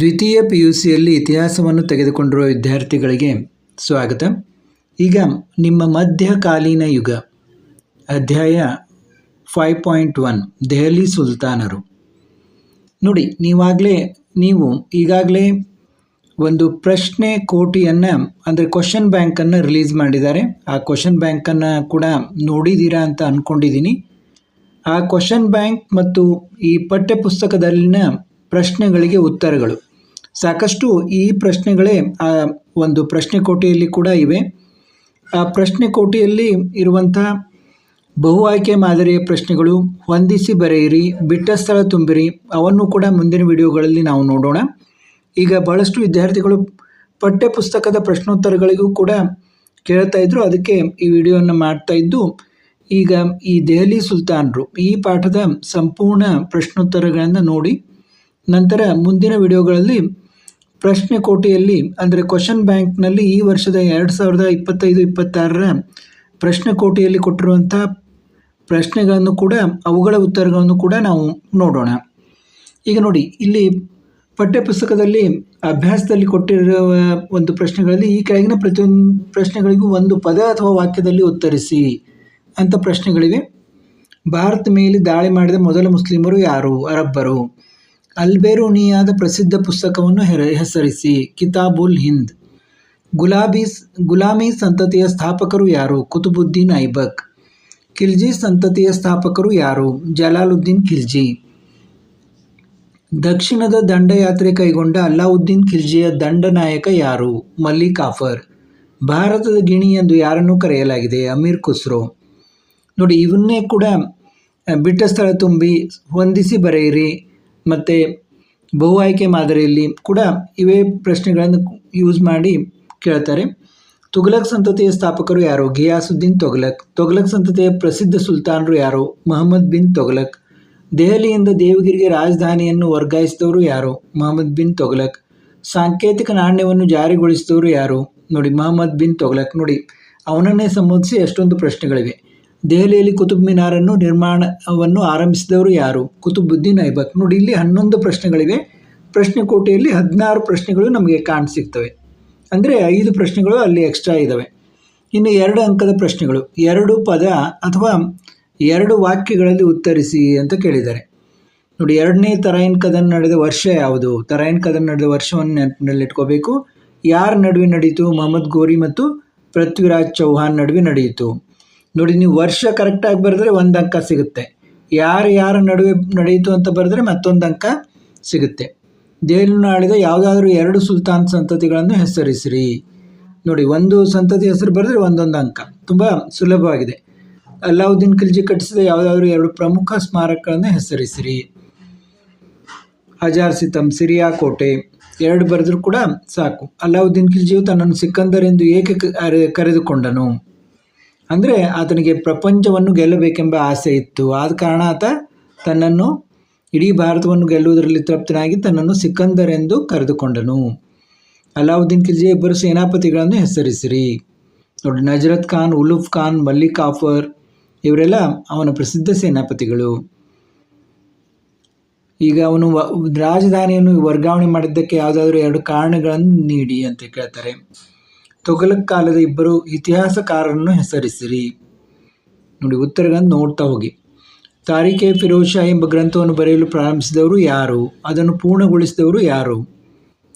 ದ್ವಿತೀಯ P U ಸಿಯಲ್ಲಿ ಇತಿಹಾಸವನ್ನು ತೆಗೆದುಕೊಂಡಿರುವ ವಿದ್ಯಾರ್ಥಿಗಳಿಗೆ ಸ್ವಾಗತ. ಈಗ ನಿಮ್ಮ ಮಧ್ಯಕಾಲೀನ ಯುಗ. ಅಧ್ಯಾಯ ಫೈವ್ ಪಾಯಿಂಟ್ ಒನ್ ದೆಹಲಿ ಸುಲ್ತಾನರು. ನೋಡಿ, ನೀವಾಗಲೇ, ನೀವು ಈಗಾಗಲೇ ಒಂದು ಪ್ರಶ್ನೆ ಕೋಟಿಯನ್ನು, ಅಂದರೆ ಕ್ವಶನ್ ಬ್ಯಾಂಕನ್ನು ರಿಲೀಸ್ ಮಾಡಿದ್ದಾರೆ. ಆ ಕ್ವಶನ್ ಬ್ಯಾಂಕನ್ನು ಕೂಡ ನೋಡಿದ್ದೀರಾ ಅಂತ ಅಂದ್ಕೊಂಡಿದ್ದೀನಿ ಆ ಕ್ವಶನ್ ಬ್ಯಾಂಕ್ ಮತ್ತು ಈ ಪಠ್ಯಪುಸ್ತಕದಲ್ಲಿನ ಪ್ರಶ್ನೆಗಳಿಗೆ ಉತ್ತರಗಳು. ಸಾಕಷ್ಟು ಈ ಪ್ರಶ್ನೆಗಳೇ ಒಂದು ಪ್ರಶ್ನೆ ಕೋಟೆಯಲ್ಲಿ ಕೂಡ ಇವೆ. ಆ ಪ್ರಶ್ನೆ ಕೋಟೆಯಲ್ಲಿ ಇರುವಂಥ ಬಹು ಆಯ್ಕೆ ಮಾದರಿಯ ಪ್ರಶ್ನೆಗಳು ಹೊಂದಿಸಿ ಬರೆಯಿರಿ, ಬಿಟ್ಟ ಸ್ಥಳ ತುಂಬಿರಿ ಅವನ್ನು ಕೂಡ ಮುಂದಿನ ವಿಡಿಯೋಗಳಲ್ಲಿ ನಾವು ನೋಡೋಣ. ಈಗ ಬಹಳಷ್ಟು ವಿದ್ಯಾರ್ಥಿಗಳು ಪಠ್ಯಪುಸ್ತಕದ ಪ್ರಶ್ನೋತ್ತರಗಳಿಗೂ ಕೂಡ ಕೇಳ್ತಾ ಇದ್ರು. ಅದಕ್ಕೆ ಈ ವಿಡಿಯೋವನ್ನು ಮಾಡ್ತಾ ಇದ್ದು, ಈಗ ಈ ದೆಹಲಿ ಸುಲ್ತಾನರು ಈ ಪಾಠದ ಸಂಪೂರ್ಣ ಪ್ರಶ್ನೋತ್ತರಗಳನ್ನು ನೋಡಿ, ನಂತರ ಮುಂದಿನ ವಿಡಿಯೋಗಳಲ್ಲಿ ಪ್ರಶ್ನೆ ಕೋಟೆಯಲ್ಲಿ, ಅಂದರೆ ಕ್ವಶನ್ ಬ್ಯಾಂಕ್ನಲ್ಲಿ ಈ ವರ್ಷದ ಎರಡು ಸಾವಿರದ ಇಪ್ಪತ್ತೈದು, ಇಪ್ಪತ್ತಾರರ ಪ್ರಶ್ನೆ ಕೋಟೆಯಲ್ಲಿ ಕೊಟ್ಟಿರುವಂಥ ಪ್ರಶ್ನೆಗಳನ್ನು ಕೂಡ, ಅವುಗಳ ಉತ್ತರಗಳನ್ನು ಕೂಡ ನಾವು ನೋಡೋಣ. ಈಗ ನೋಡಿ, ಇಲ್ಲಿ ಪಠ್ಯಪುಸ್ತಕದಲ್ಲಿ, ಅಭ್ಯಾಸದಲ್ಲಿ ಕೊಟ್ಟಿರುವ ಒಂದು ಪ್ರಶ್ನೆಗಳಲ್ಲಿ, ಈ ಕೆಳಗಿನ ಪ್ರತಿಯೊಂದು ಪ್ರಶ್ನೆಗಳಿಗೂ ಒಂದು ಪದ ಅಥವಾ ವಾಕ್ಯದಲ್ಲಿ ಉತ್ತರಿಸಿ ಅಂತ ಪ್ರಶ್ನೆಗಳಿವೆ. ಭಾರತ ಮೇಲೆ ದಾಳಿ ಮಾಡಿದ ಮೊದಲ ಮುಸ್ಲಿಮರು ಯಾರು? ಅರಬ್ಬರು. ಅಲ್ಬೇರೂನಿಯಾದ ಪ್ರಸಿದ್ಧ ಪುಸ್ತಕವನ್ನು ಹೆಸರಿಸಿ, ಕಿತಾಬುಲ್ ಹಿಂದ್. ಗುಲಾಬಿ ಗುಲಾಮಿ ಸಂತತಿಯ ಸ್ಥಾಪಕರು ಯಾರು? ಕುತುಬುದ್ದೀನ್ ಐಬಕ್. ಖಿಲ್ಜಿ ಸಂತತಿಯ ಸ್ಥಾಪಕರು ಯಾರು? ಜಲಾಲುದ್ದೀನ್ ಖಿಲ್ಜಿ. ದಕ್ಷಿಣದ ದಂಡಯಾತ್ರೆ ಕೈಗೊಂಡ ಅಲ್ಲಾವುದ್ದೀನ್ ಖಿಲ್ಜಿಯ ದಂಡನಾಯಕ ಯಾರು? ಮಲ್ಲಿಕ್ ಕಾಫರ್ ಭಾರತದ ಗಿಣಿ ಎಂದು ಯಾರನ್ನು ಕರೆಯಲಾಗಿದೆ? ಅಮೀರ್ ಖುಸ್ರೋ. ನೋಡಿ, ಇವನ್ನೇ ಕೂಡ ಬಿಟ್ಟ ಸ್ಥಳ ತುಂಬಿ ಹೊಂದಿಸಿ ಬರೆಯಿರಿ. ಮತ್ತು ಬಹು ಆಯ್ಕೆ ಮಾದರಿಯಲ್ಲಿ ಕೂಡ ಇವೇ ಪ್ರಶ್ನೆಗಳನ್ನು ಯೂಸ್ ಮಾಡಿ ಕೇಳ್ತಾರೆ. ತುಘಲಕ್ ಸಂತತಿಯ ಸ್ಥಾಪಕರು ಯಾರು? ಘಿಯಾಸುದ್ದೀನ್ ತೊಗ್ಲಕ್ ತೊಘಲಕ್ ಸಂತತಿಯ ಪ್ರಸಿದ್ಧ ಸುಲ್ತಾನರು ಯಾರು? ಮೊಹಮ್ಮದ್ ಬಿನ್ ತೊಗ್ಲಕ್ ದೆಹಲಿಯಿಂದ ದೇವಗಿರಿಗೆ ರಾಜಧಾನಿಯನ್ನು ವರ್ಗಾಯಿಸಿದವರು ಯಾರು? ಮೊಹಮ್ಮದ್ ಬಿನ್ ತೊಗ್ಲಕ್ ಸಾಂಕೇತಿಕ ನಾಣ್ಯವನ್ನು ಜಾರಿಗೊಳಿಸಿದವರು ಯಾರು? ನೋಡಿ, ಮೊಹಮ್ಮದ್ ಬಿನ್ ತೊಗ್ಲಕ್ ನೋಡಿ, ಅವನನ್ನೇ ಸಂಬಂಧಿಸಿ ಎಷ್ಟೊಂದು ಪ್ರಶ್ನೆಗಳಿವೆ. ದೆಹಲಿಯಲ್ಲಿ ಕುತುಬ್ ಮಿನಾರನ್ನು ನಿರ್ಮಾಣವನ್ನು ಆರಂಭಿಸಿದವರು ಯಾರು? ಕುತುಬುದ್ದೀನ್ ಐಬಕ್. ನೋಡಿ, ಇಲ್ಲಿ ಹನ್ನೊಂದು ಪ್ರಶ್ನೆಗಳಿವೆ. ಪ್ರಶ್ನೆ ಕೋಟೆಯಲ್ಲಿ ಹದಿನಾರು ಪ್ರಶ್ನೆಗಳು ನಮಗೆ ಕಾಣಸಿಗ್ತವೆ. ಅಂದರೆ ಐದು ಪ್ರಶ್ನೆಗಳು ಅಲ್ಲಿ ಎಕ್ಸ್ಟ್ರಾ ಇದ್ದಾವೆ ಇನ್ನು ಎರಡು ಅಂಕದ ಪ್ರಶ್ನೆಗಳು. ಎರಡು ಪದ ಅಥವಾ ಎರಡು ವಾಕ್ಯಗಳಲ್ಲಿ ಉತ್ತರಿಸಿ ಅಂತ ಕೇಳಿದ್ದಾರೆ. ನೋಡಿ, ಎರಡನೇ ತರಾಯಿನ್ ಕದನ ನಡೆದ ವರ್ಷ ಯಾವುದು? ತರಾಯಿನ್ ಕದನ ನಡೆದ ವರ್ಷವನ್ನು ನೆನಪಿನಲ್ಲಿಟ್ಕೋಬೇಕು. ಯಾರ ನಡುವೆ ನಡೆಯಿತು ಮೊಹಮ್ಮದ್ ಗೋರಿ ಮತ್ತು ಪೃಥ್ವಿರಾಜ್ ಚೌಹಾನ್ ನಡುವೆ ನಡೆಯಿತು. ನೋಡಿ, ನೀವು ವರ್ಷ ಕರೆಕ್ಟಾಗಿ ಬರೆದ್ರೆ ಒಂದು ಅಂಕ ಸಿಗುತ್ತೆ. ಯಾರು ಯಾರ ನಡುವೆ ನಡೆಯಿತು ಅಂತ ಬರೆದ್ರೆ ಮತ್ತೊಂದು ಅಂಕ ಸಿಗುತ್ತೆ. ದೆಹಲಿಯನ್ನು ಆಳಿದ ಯಾವುದಾದ್ರೂ ಎರಡು ಸುಲ್ತಾನ್ ಸಂತತಿಗಳನ್ನು ಹೆಸರಿಸಿರಿ. ನೋಡಿ, ಒಂದು ಸಂತತಿ ಹೆಸರು ಬರೆದ್ರೆ ಒಂದೊಂದು ಅಂಕ. ತುಂಬ ಸುಲಭವಾಗಿದೆ. ಅಲ್ಲಾವುದ್ದೀನ್ ಖಿಲ್ಜಿ ಕಟ್ಟಿಸಿದ ಯಾವುದಾದ್ರೂ ಎರಡು ಪ್ರಮುಖ ಸ್ಮಾರಕಗಳನ್ನು ಹೆಸರಿಸಿರಿ. ಹಜಾರ್ ಸಿತಮ್ ಸಿರಿಯಾ ಕೋಟೆ, ಎರಡು ಬರೆದರೂ ಕೂಡ ಸಾಕು. ಅಲ್ಲಾವುದ್ದೀನ್ ಖಿಲ್ಜಿಯು ತನ್ನನ್ನು ಸಿಕ್ಕಂದರೆಂದು ಏಕೆ ಕರೆದುಕೊಂಡನು? ಅಂದರೆ ಆತನಿಗೆ ಪ್ರಪಂಚವನ್ನು ಗೆಲ್ಲಬೇಕೆಂಬ ಆಸೆ ಇತ್ತು. ಆದ ಕಾರಣ ಆತ ತನ್ನನ್ನು ಇಡೀ ಭಾರತವನ್ನು ಗೆಲ್ಲುವುದರಲ್ಲಿ ತೃಪ್ತನಾಗಿ ತನ್ನನ್ನು ಸಿಕಂದರ್ ಎಂದು ಕರೆದುಕೊಂಡನು. ಅಲಾವುದ್ದೀನ್ ಖಿಲ್ಜಿಯ ಇಬ್ಬರು ಸೇನಾಪತಿಗಳನ್ನು ಹೆಸರಿಸಿರಿ. ನೋಡಿ ನಜರತ್ ಖಾನ್, ಉಲುಫ್ ಖಾನ್, ಮಲ್ಲಿಕ್ ಆಫರ್ ಇವರೆಲ್ಲ ಅವನ ಪ್ರಸಿದ್ಧ ಸೇನಾಪತಿಗಳು. ಈಗ ಅವನು ರಾಜಧಾನಿಯನ್ನು ವರ್ಗಾವಣೆ ಮಾಡಿದ್ದಕ್ಕೆ ಯಾವುದಾದ್ರೂ ಎರಡು ಕಾರಣಗಳನ್ನು ನೀಡಿ ಅಂತ ಕೇಳ್ತಾರೆ. ತೊಗಲಕ್ ಕಾಲದ ಇಬ್ಬರು ಇತಿಹಾಸಕಾರರನ್ನು ಹೆಸರಿಸಿರಿ. ನೋಡಿ ಉತ್ತರಗಳನ್ನು ನೋಡ್ತಾ ಹೋಗಿ. ತಾರೀಖೆ ಫಿರೋಜ್ ಶಾ ಎಂಬ ಗ್ರಂಥವನ್ನು ಬರೆಯಲು ಪ್ರಾರಂಭಿಸಿದವರು ಯಾರು? ಅದನ್ನು ಪೂರ್ಣಗೊಳಿಸಿದವರು ಯಾರು?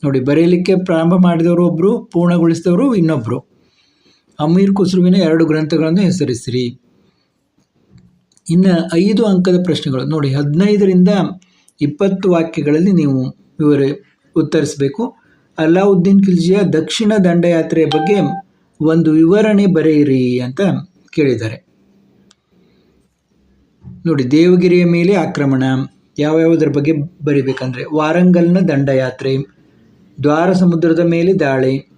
ನೋಡಿ, ಬರೆಯಲಿಕ್ಕೆ ಪ್ರಾರಂಭ ಮಾಡಿದವರು ಒಬ್ಬರು ಪೂರ್ಣಗೊಳಿಸಿದವರು ಇನ್ನೊಬ್ಬರು ಅಮೀರ್ ಕುಸುರುವಿನ ಎರಡು ಗ್ರಂಥಗಳನ್ನು ಹೆಸರಿಸಿರಿ. ಇನ್ನು ಐದು ಅಂಕದ ಪ್ರಶ್ನೆಗಳು. ನೋಡಿ, ಹದಿನೈದರಿಂದ ಇಪ್ಪತ್ತು ವಾಕ್ಯಗಳಲ್ಲಿ ನೀವು ವಿವರ ಉತ್ತರಿಸಬೇಕು. ಅಲ್ಲಾವುದ್ದೀನ್ ಖಿಲ್ಜಿಯ ದಕ್ಷಿಣ ದಂಡಯಾತ್ರೆಯ ಬಗ್ಗೆ ಒಂದು ವಿವರಣೆ ಬರೆಯಿರಿ ಅಂತ ಕೇಳಿದ್ದಾರೆ. ನೋಡಿ, ದೇವಗಿರಿಯ ಮೇಲೆ ಆಕ್ರಮಣ. ಯಾವ್ಯಾವುದರ ಬಗ್ಗೆ ಬರಿಬೇಕಂದ್ರೆ, ವಾರಂಗಲ್ನ ದಂಡಯಾತ್ರೆ, ದ್ವಾರ ಸಮುದ್ರದ ಮೇಲೆ ದಾಳಿ,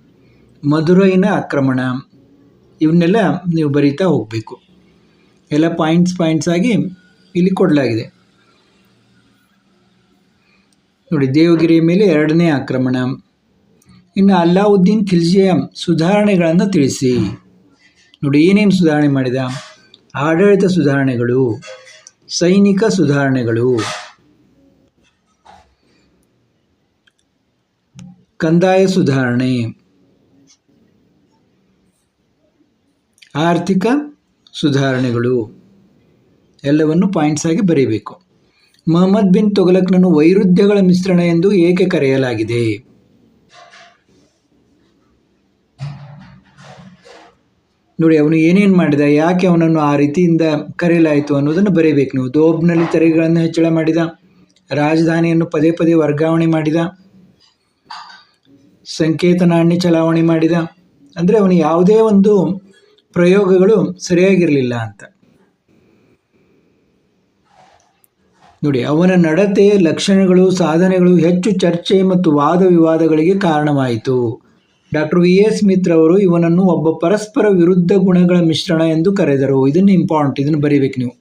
ಮಧುರೈನ ಆಕ್ರಮಣ. ಇವನ್ನೆಲ್ಲ ನೀವು ಬರೀತಾ ಹೋಗಬೇಕು. ಎಲ್ಲ ಪಾಯಿಂಟ್ಸ್ ಪಾಯಿಂಟ್ಸ್ ಆಗಿ ಇಲ್ಲಿ ಕೊಡಲಾಗಿದೆ. ನೋಡಿ, ದೇವಗಿರಿಯ ಮೇಲೆ ಎರಡನೇ ಆಕ್ರಮಣ. ಇನ್ನು ಅಲ್ಲಾವುದ್ದೀನ್ ಖಿಲ್ಜಿಯ ಸುಧಾರಣೆಗಳನ್ನು ತಿಳಿಸಿ. ನೋಡಿ, ಏನೇನು ಸುಧಾರಣೆ ಮಾಡಿದ? ಆಡಳಿತ ಸುಧಾರಣೆಗಳು, ಸೈನಿಕ ಸುಧಾರಣೆಗಳು. ಕಂದಾಯ ಸುಧಾರಣೆ. ಆರ್ಥಿಕ ಸುಧಾರಣೆಗಳು. ಎಲ್ಲವನ್ನು ಪಾಯಿಂಟ್ಸ್ ಆಗಿ ಬರೀಬೇಕು. ಮೊಹಮ್ಮದ್ ಬಿನ್ ತೊಗಲಕ್ನನ್ನು ವೈರುಧ್ಯಗಳ ಮಿಶ್ರಣ ಎಂದು ಏಕೆ ಕರೆಯಲಾಗಿದೆ? ನೋಡಿ, ಅವನು ಏನೇನು ಮಾಡಿದ, ಯಾಕೆ ಅವನನ್ನು ಆ ರೀತಿಯಿಂದ ಕರೆಯಲಾಯಿತು ಅನ್ನೋದನ್ನು ಬರೀಬೇಕು. ನೀವು ದೋಬ್ನಲ್ಲಿ ತೆರಿಗೆಗಳನ್ನು ಹೆಚ್ಚಳ ಮಾಡಿದ, ರಾಜಧಾನಿಯನ್ನು ಪದೇ ಪದೇ ವರ್ಗಾವಣೆ ಮಾಡಿದ ಸಂಕೇತ ನಾಣ್ಯ ಚಲಾವಣೆ ಮಾಡಿದ, ಅಂದರೆ ಅವನು ಯಾವುದೇ ಒಂದು ಪ್ರಯೋಗಗಳು ಸರಿಯಾಗಿರಲಿಲ್ಲ ಅಂತ. ನೋಡಿ, ಅವನ ನಡತೆ ಲಕ್ಷಣಗಳು, ಸಾಧನೆಗಳು, ಹೆಚ್ಚು ಚರ್ಚೆ ಮತ್ತು ವಾದ ವಿವಾದಗಳಿಗೆ ಕಾರಣವಾಯಿತು. ಡಾಕ್ಟರ್ ವಿ ಎಸ್ ಮಿತ್ರ ಅವರು ಇವನನ್ನು ಒಬ್ಬ ಪರಸ್ಪರ ವಿರುದ್ಧ ಗುಣಗಳ ಮಿಶ್ರಣ ಎಂದು ಕರೆದರು. ಇದನ್ನು ಇಂಪಾರ್ಟೆಂಟ್ ಇದನ್ನು ಬರೀಬೇಕು ನೀವು.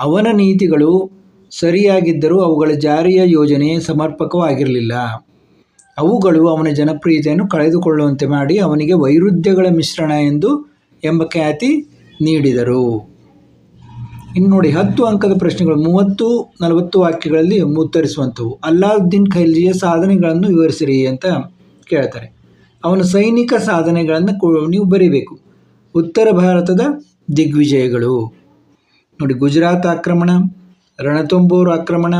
ಅವನ ನೀತಿಗಳು ಸರಿಯಾಗಿದ್ದರೂ ಅವುಗಳ ಜಾರಿಯ ಯೋಜನೆ ಸಮರ್ಪಕವಾಗಿರಲಿಲ್ಲ. ಅವುಗಳು ಅವನ ಜನಪ್ರಿಯತೆಯನ್ನು ಕಳೆದುಕೊಳ್ಳುವಂತೆ ಮಾಡಿ ಅವನಿಗೆ ವೈರುಧ್ಯಗಳ ಮಿಶ್ರಣ ಎಂದು ಎಂಬ ಖ್ಯಾತಿ ನೀಡಿದರು. ಇನ್ನು ನೋಡಿ, ಹತ್ತು ಅಂಕದ ಪ್ರಶ್ನೆಗಳು ಮೂವತ್ತು, ನಲವತ್ತು ವಾಕ್ಯಗಳಲ್ಲಿ ಉತ್ತರಿಸುವಂಥವು ಅಲ್ಲಾವುದ್ದೀನ್ ಖೈಲ್ಜಿಯ ಸಾಧನೆಗಳನ್ನು ವಿವರಿಸಿರಿ ಅಂತ ಕೇಳ್ತಾರೆ. ಅವನ ಸೈನಿಕ ಸಾಧನೆಗಳನ್ನು ನೀವು ಬರೀಬೇಕು. ಉತ್ತರ ಭಾರತದ ದಿಗ್ವಿಜಯಗಳು. ನೋಡಿ, ಗುಜರಾತ್ ಆಕ್ರಮಣ, ರಣತಂಬೋರ್ ಆಕ್ರಮಣ,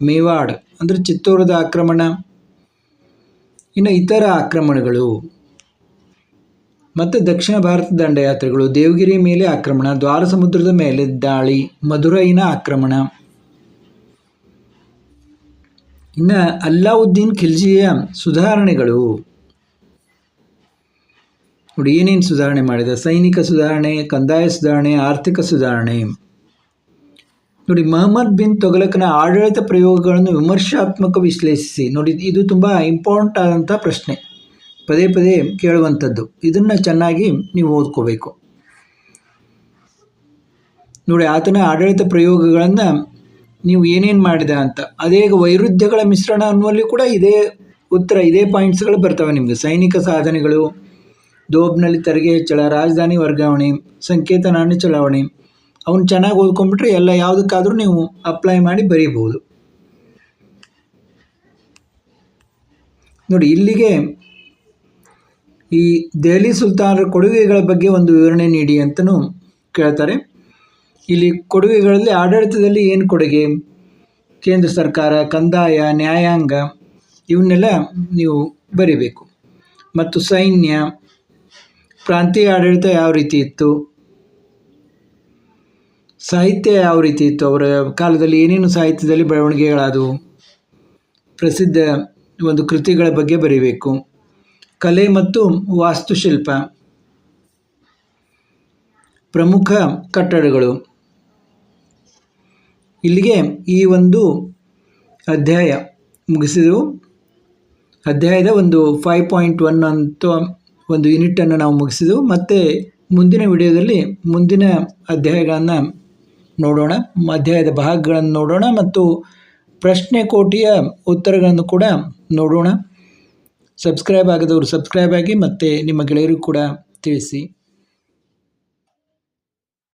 ಮೇವಾಡ್ ಅಂದರೆ ಚಿತ್ತೂರದ ಆಕ್ರಮಣ, ಇನ್ನು ಇತರ ಆಕ್ರಮಣಗಳು. ಮತ್ತು ದಕ್ಷಿಣ ಭಾರತ ದಂಡಯಾತ್ರೆಗಳು, ದೇವಗಿರಿ ಮೇಲೆ ಆಕ್ರಮಣ ದ್ವಾರ ಸಮುದ್ರದ ಮೇಲೆ ದಾಳಿ, ಮಧುರೈನ ಆಕ್ರಮಣ. ಇನ್ನು ಅಲ್ಲಾವುದ್ದೀನ್ ಖಿಲ್ಜಿಯ ಸುಧಾರಣೆಗಳು. ನೋಡಿ, ಏನೇನು ಸುಧಾರಣೆ ಮಾಡಿದ? ಸೈನಿಕ ಸುಧಾರಣೆ, ಕಂದಾಯ ಸುಧಾರಣೆ, ಆರ್ಥಿಕ ಸುಧಾರಣೆ. ನೋಡಿ, ಮಹಮ್ಮದ್ ಬಿನ್ ತೊಗಲಕನ ಆಡಳಿತ ಪ್ರಯೋಗಗಳನ್ನು ವಿಮರ್ಶಾತ್ಮಕ ವಿಶ್ಲೇಷಿಸಿ. ನೋಡಿ, ಇದು ತುಂಬ ಇಂಪಾರ್ಟೆಂಟ್ ಆದಂಥ ಪ್ರಶ್ನೆ. ಪದೇ ಪದೇ ಕೇಳುವಂಥದ್ದು ಇದನ್ನು ಚೆನ್ನಾಗಿ ನೀವು ಓದ್ಕೋಬೇಕು. ನೋಡಿ, ಆತನ ಆಡಳಿತ ಪ್ರಯೋಗಗಳನ್ನು ನೀವು ಏನೇನು ಮಾಡಿದ ಅಂತ. ಅದೇ ವೈರುಧ್ಯಗಳ ಮಿಶ್ರಣ ಅನ್ನುವಲ್ಲಿ ಕೂಡ ಇದೇ ಉತ್ತರ, ಇದೇ ಪಾಯಿಂಟ್ಸ್ಗಳು ಬರ್ತವೆ ನಿಮಗೆ. ಸೈನಿಕ ಸಾಧನೆಗಳು ದೋಬ್ನಲ್ಲಿ ತೆರಿಗೆ ಹೆಚ್ಚಳ, ರಾಜಧಾನಿ ವರ್ಗಾವಣೆ, ಸಂಕೇತ ನಾಣ್ಯ ಚಲಾವಣೆ. ಅವನು ಚೆನ್ನಾಗಿ ಓದ್ಕೊಂಡ್ಬಿಟ್ರೆ ಎಲ್ಲ ಯಾವುದಕ್ಕಾದರೂ ನೀವು ಅಪ್ಲೈ ಮಾಡಿ ಬರೀಬಹುದು. ನೋಡಿ, ಇಲ್ಲಿಗೆ ಈ ದೆಹಲಿ ಸುಲ್ತಾನರ ಕೊಡುಗೆಗಳ ಬಗ್ಗೆ ಒಂದು ವಿವರಣೆ ನೀಡಿ ಅಂತಲೂ ಕೇಳ್ತಾರೆ. ಇಲ್ಲಿ ಕೊಡುಗೆಗಳಲ್ಲಿ ಆಡಳಿತದಲ್ಲಿ ಏನು ಕೊಡುಗೆ? ಕೇಂದ್ರ ಸರ್ಕಾರ, ಕಂದಾಯ, ನ್ಯಾಯಾಂಗ, ಇವನ್ನೆಲ್ಲ ನೀವು ಬರಿಬೇಕು. ಮತ್ತು ಸೈನ್ಯ ಪ್ರಾಂತೀಯ ಆಡಳಿತ ಯಾವ ರೀತಿ ಇತ್ತು? ಸಾಹಿತ್ಯ ಯಾವ ರೀತಿ ಇತ್ತು? ಅವರ ಕಾಲದಲ್ಲಿ ಏನೇನು ಸಾಹಿತ್ಯದಲ್ಲಿ ಬೆಳವಣಿಗೆಗಳಾದವು? ಪ್ರಸಿದ್ಧ ಒಂದು ಕೃತಿಗಳ ಬಗ್ಗೆ ಬರೀಬೇಕು. ಕಲೆ ಮತ್ತು ವಾಸ್ತುಶಿಲ್ಪ. ಪ್ರಮುಖ ಕಟ್ಟಡಗಳು. ಇಲ್ಲಿಗೆ ಈ ಒಂದು ಅಧ್ಯಾಯ ಮುಗಿಸಿದೆವು. ಅಧ್ಯಾಯದ ಒಂದು ಫೈವ್ ಪಾಯಿಂಟ್ ಒನ್ ಅಂತ ಒಂದು ಯೂನಿಟನ್ನು ನಾವು ಮುಗಿಸಿದೆವು. ಮತ್ತು ಮುಂದಿನ ವಿಡಿಯೋದಲ್ಲಿ ಮುಂದಿನ ಅಧ್ಯಾಯಗಳನ್ನು ನೋಡೋಣ. ಅಧ್ಯಾಯದ ಭಾಗಗಳನ್ನು ನೋಡೋಣ ಮತ್ತು ಪ್ರಶ್ನೆ ಕೋಟಿಯ ಉತ್ತರಗಳನ್ನು ಕೂಡ ನೋಡೋಣ. ಸಬ್ಸ್ಕ್ರೈಬ್ ಆಗದವರು ಸಬ್ಸ್ಕ್ರೈಬ್ ಆಗಿ ಮತ್ತು ನಿಮ್ಮ ಗೆಳೆಯರಿಗೂ ಕೂಡ ತಿಳಿಸಿ.